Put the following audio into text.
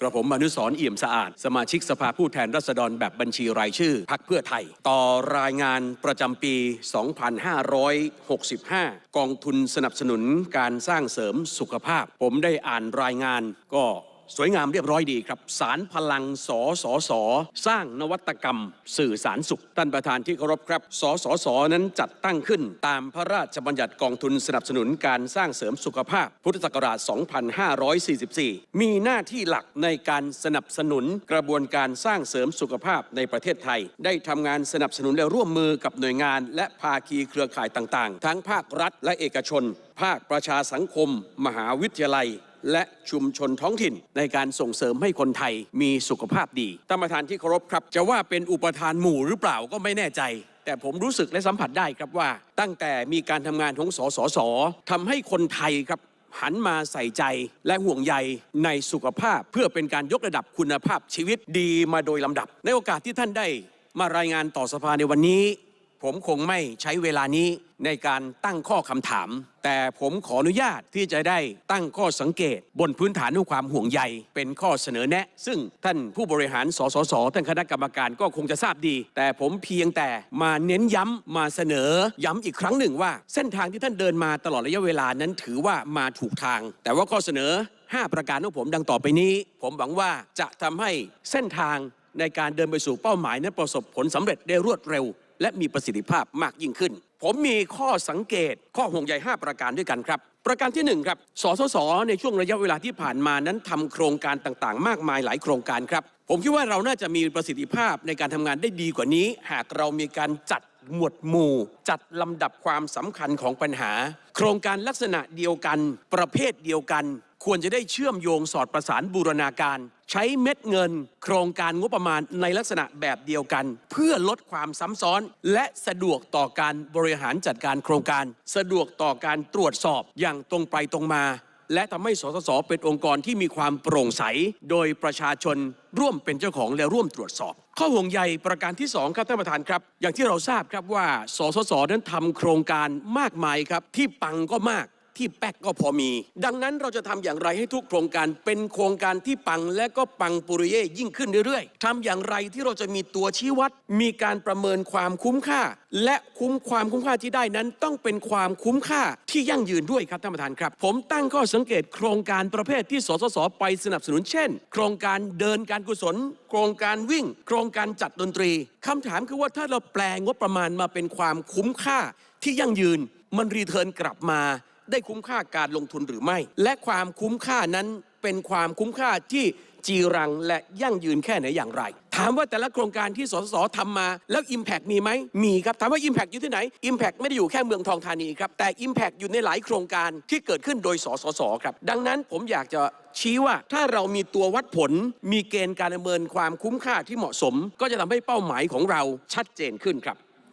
กระผมอนุสรเอี่ยมสะอาด สมาชิกสภาผู้แทนราษฎรแบบบัญชีรายชื่อพักเพื่อไทย ต่อรายงานประจำปี 2565 กองทุนสนับสนุนการสร้างเสริมสุขภาพ ผมได้อ่านรายงานก็ สวยงามเรียบร้อยดีครับ สารพลังสอสสสร้างนวัตกรรม สื่อสารสุขท่านประธานที่เคารพครับสอสอสนั้นจัดตั้งขึ้น ตามพระราชบัญญัติกองทุนสนับสนุนการสร้างเสริมสุขภาพ พุทธศักราช 2544 มีหน้าที่หลักในการสนับสนุนกระบวนการสร้างเสริมสุขภาพในประเทศไทย ได้ทำงานสนับสนุนและร่วมมือกับหน่วยงาน และภาคีเครือข่ายต่างๆ ทั้งภาครัฐและเอกชน ภาคประชาสังคม มหาวิทยาลัย และชุมชนท้องถิ่น ในการส่งเสริมให้คนไทยมีสุขภาพดีท่านประธานที่เคารพครับ จะว่าเป็นอุปทานหมู่หรือเปล่าก็ไม่แน่ใจ แต่ผมรู้สึกและสัมผัสได้ครับว่า ตั้งแต่มีการทำงานของสสสทำให้คนไทยครับหันมาใส่ใจและห่วงใยในสุขภาพ เพื่อเป็นการยกระดับคุณภาพชีวิตดีมาโดยลำดับ ในโอกาสที่ท่านได้มารายงานต่อสภาในวันนี้ ผมคงไม่ใช้เวลานี้ในการตั้งข้อคำถาม แต่ผมขออนุญาตที่จะได้ตั้งข้อสังเกต บนพื้นฐานของความห่วงใย เป็นข้อเสนอแนะ ซึ่งท่านผู้บริหารสสสท่านคณะกรรมการก็คงจะทราบดี แต่ผมเพียงแต่มาเน้นย้ำมาเสนอย้ำอีกครั้งหนึ่งว่า เส้นทางที่ท่านเดินมาตลอดระยะเวลานั้นถือว่ามาถูกทาง แต่ว่าข้อเสนอ 5 ประการของผมดังต่อไปนี้ ผมหวังว่าจะทำให้เส้นทางในการเดินไปสู่เป้าหมายนั้นประสบผลสำเร็จได้รวดเร็ว และมีประสิทธิภาพมากยิ่งขึ้น ผมมีข้อสังเกตข้อห่วงใย 5 ประการด้วยกันครับ ประการที่ 1 ครับ สสส ในช่วงระยะเวลาที่ผ่านมานั้นทำโครงการต่างๆ มากมายหลายโครงการครับ ผมคิดว่าเราน่าจะมีประสิทธิภาพในการทำงานได้ดีกว่านี้ หากเรามีการจัด หมวดหมู่ จัดลำดับความสำคัญของปัญหา โครงการลักษณะเดียวกัน ประเภทเดียวกัน ควรจะได้เชื่อมโยงสอดประสานบูรณาการ ใช้เม็ดเงิน โครงการงบประมาณในลักษณะแบบเดียวกัน เพื่อลดความซ้ำซ้อน และสะดวกต่อการบริหารจัดการโครงการ สะดวกต่อการตรวจสอบอย่างตรงไปตรงมาและทำให้สสส เป็นองค์กรที่มีความโปร่งใส โดยประชาชนร่วมเป็นเจ้าของและร่วมตรวจสอบ ข้อห่วงใยประการที่ 2 ครับท่านประธานครับ อย่างที่เราทราบครับว่าสสสนั้นทำโครงการมากมายครับที่ปังก็มาก ที่แป๊กก็พอมี ดังนั้นเราจะทำอย่างไรให้ทุกโครงการเป็นโครงการที่ปังและก็ปังปุริเย่ยิ่งขึ้นเรื่อยๆทำอย่างไรที่เราจะมีตัวชี้วัด มีการประเมินความคุ้มค่า และคุ้มความคุ้มค่าที่ได้นั้นต้องเป็นความคุ้มค่าที่ยั่งยืนด้วยครับท่านประธานครับ ผมตั้งข้อสังเกตโครงการประเภทที่สสสไปสนับสนุนเช่น โครงการเดินการกุศล โครงการวิ่ง โครงการจัดดนตรีคำถามคือว่าถ้าเราแปลงบประมาณมาเป็นความคุ้มค่าที่ยั่งยืนมันรีเทิร์นกลับมา ได้คุ้มค่าการลงทุนหรือไม่ และความคุ้มค่านั้นเป็นความคุ้มค่าที่จีรังและยั่งยืนแค่ไหนอย่างไร ถามว่าแต่ละโครงการที่สสทำมาแล้ว Impact มีไหมมีครับ ถามว่า Impact อยู่ที่ไหน Impact ไม่ได้อยู่แค่เมืองทองธานีครับแต่ Impact อยู่ในหลายโครงการที่เกิดขึ้นโดยสสสครับ ดังนั้นผมอยากจะชี้ว่าถ้าเรามีตัววัดผล มีเกณฑ์การดำเนินความคุ้มค่าที่เหมาะสม ก็จะทำให้เป้าหมายของเราชัดเจนขึ้นครับ